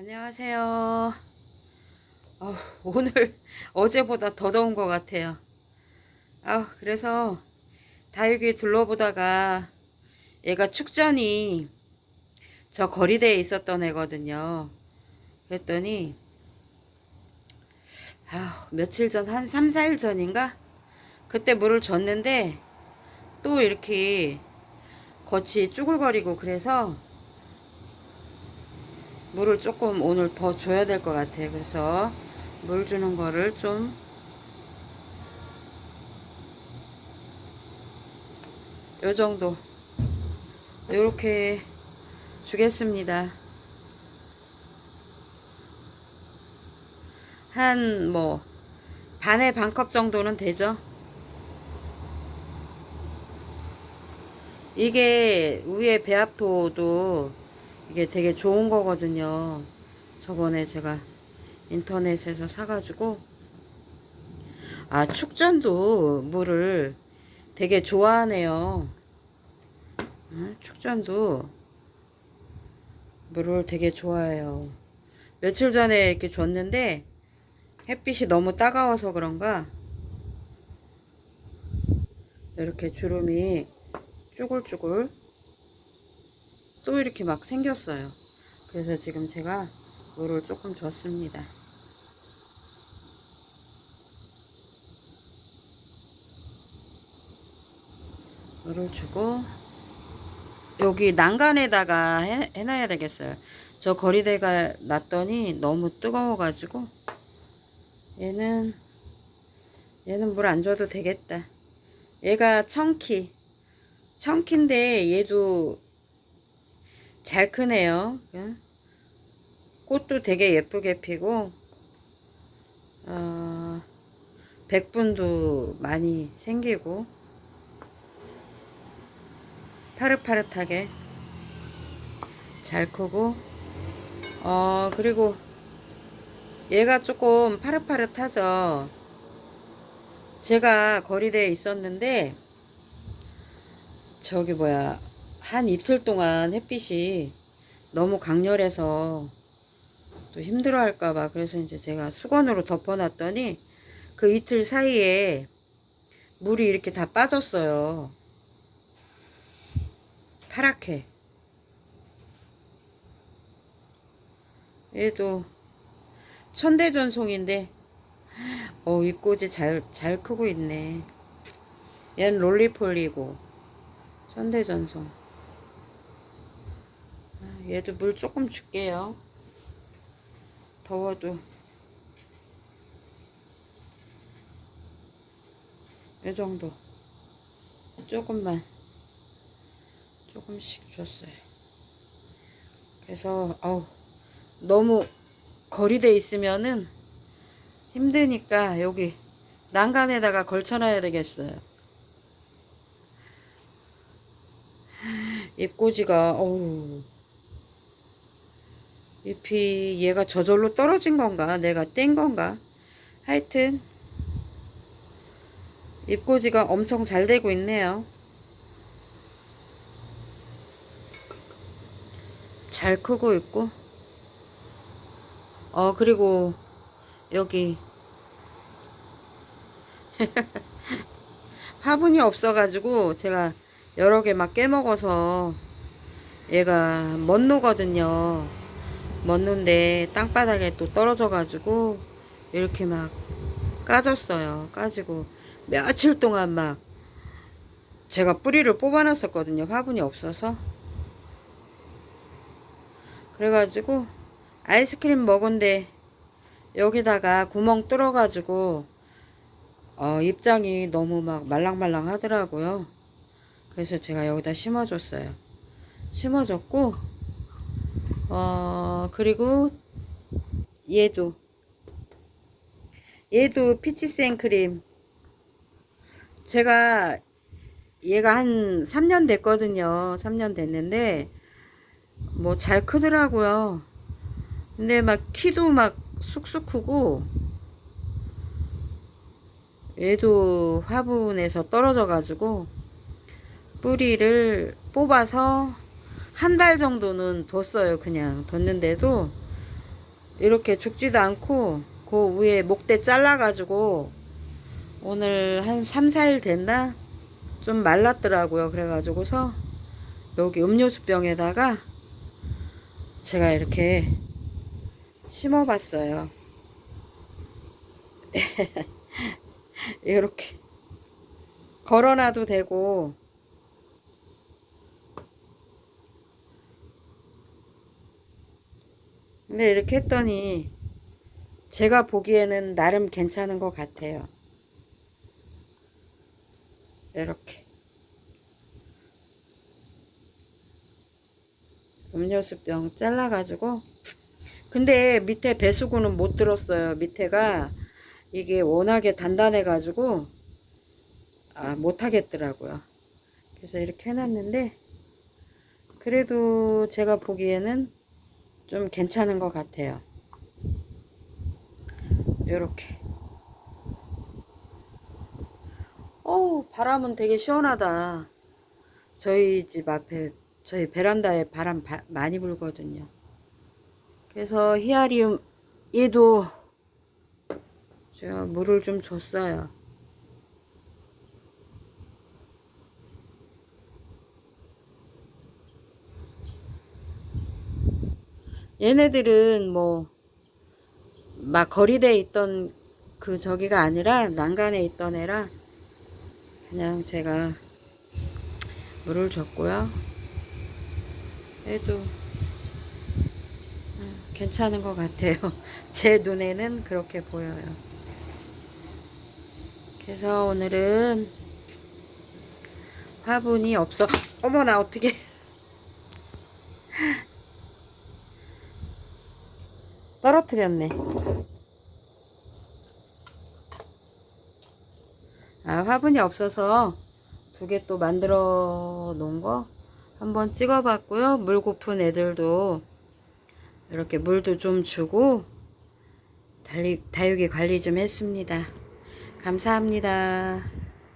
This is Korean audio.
안녕하세요. 어, 오늘 어제보다 더 더운 것 같아요. 아, 그래서 다육이 둘러보다가 얘가 축전이 저 거리대에 있었던 애거든요. 그랬더니 아, 며칠 전, 한 3, 4일 전인가? 그때 물을 줬는데 또 이렇게 겉이 쭈글거리고 그래서 물을 조금 오늘 더 줘야 될 것 같아요. 그래서 물 주는 거를 좀 요 정도 요렇게 주겠습니다. 한 뭐 반에 반 컵 정도는 되죠. 이게 위에 배합토도 이게 되게 좋은 거거든요. 저번에 제가 인터넷에서 사가지고 아 축전도 물을 되게 좋아하네요. 아, 축전도 물을 되게 좋아해요. 며칠 전에 이렇게 줬는데 햇빛이 너무 따가워서 그런가 이렇게 주름이 쭈글쭈글 또 이렇게 막 생겼어요. 그래서 지금 제가 물을 조금 줬습니다. 물을 주고 여기 난간에다가 해, 해놔야 되겠어요. 저 거리대가 놨더니 너무 뜨거워가지고 얘는 얘는 물 안 줘도 되겠다. 얘가 청키 청키인데 얘도 잘 크네요. 예? 꽃도 되게 예쁘게 피고, 어, 백분도 많이 생기고, 파릇파릇하게 잘 크고, 어, 그리고 얘가 조금 파릇파릇하죠. 제가 거리대에 있었는데, 저기 뭐야, 한 이틀 동안 햇빛이 너무 강렬해서 또 힘들어 할까봐 그래서 이제 제가 수건으로 덮어놨더니 그 이틀 사이에 물이 이렇게 다 빠졌어요. 파랗게. 얘도 천대전송인데 어 잎꽂이 잘, 잘 크고 있네. 얘는 롤리폴리고 천대전송. 얘도 물 조금 줄게요. 더워도. 이 정도. 조금만. 조금씩 줬어요. 그래서, 어우, 너무 거리돼 있으면은 힘드니까 여기 난간에다가 걸쳐놔야 되겠어요. 잎꽂이가, 어우. 잎이 얘가 저절로 떨어진 건가? 내가 뗀 건가? 하여튼 잎꽂이가 엄청 잘 되고 있네요. 잘 크고 있고. 어 그리고 여기 화분이 없어 가지고 제가 여러 개 막 깨먹어서 얘가 먼노거든요 먹는데 땅바닥에 또 떨어져 가지고 이렇게 막 까졌어요. 까지고 며칠 동안 막 제가 뿌리를 뽑아 놨었거든요. 화분이 없어서. 그래가지고 아이스크림 먹은데 여기다가 구멍 뚫어 가지고 어, 입장이 너무 막 말랑말랑 하더라고요. 그래서 제가 여기다 심어줬어요. 심어줬고 어, 그리고 얘도. 얘도 피치 생크림. 제가 얘가 한 3년 됐거든요. 3년 됐는데 뭐 잘 크더라고요. 근데 막 키도 막 쑥쑥 크고 얘도 화분에서 떨어져 가지고 뿌리를 뽑아서 한 달 정도는 뒀어요 그냥 뒀는데도 이렇게 죽지도 않고 그 위에 목대 잘라가지고 오늘 한 3, 4일 됐나? 좀 말랐더라고요. 그래가지고서 여기 음료수병에다가 제가 이렇게 심어봤어요. 이렇게 걸어놔도 되고 근데 이렇게 했더니 제가 보기에는 나름 괜찮은 것 같아요. 이렇게 음료수병 잘라가지고 근데 밑에 배수구는 못 들었어요. 밑에가 이게 워낙에 단단해가지고 아 못하겠더라고요. 그래서 이렇게 해놨는데 그래도 제가 보기에는 좀 괜찮은 것 같아요. 이렇게. 어우, 바람은 되게 시원하다. 저희 집 앞에, 저희 베란다에 바람 바- 많이 불거든요. 그래서 히아리움, 얘도 제가 물을 좀 줬어요. 얘네들은 뭐, 막 거리대에 있던 그 저기가 아니라 난간에 있던 애라 그냥 제가 물을 줬고요. 얘도 음, 괜찮은 것 같아요. 제 눈에는 그렇게 보여요. 그래서 오늘은 화분이 없어. 어머나 어떻게? 떨어뜨렸네. 아, 화분이 없어서 두 개 또 만들어 놓은 거 한번 찍어 봤고요. 물 고픈 애들도 이렇게 물도 좀 주고 달리, 다육이 관리 좀 했습니다. 감사합니다.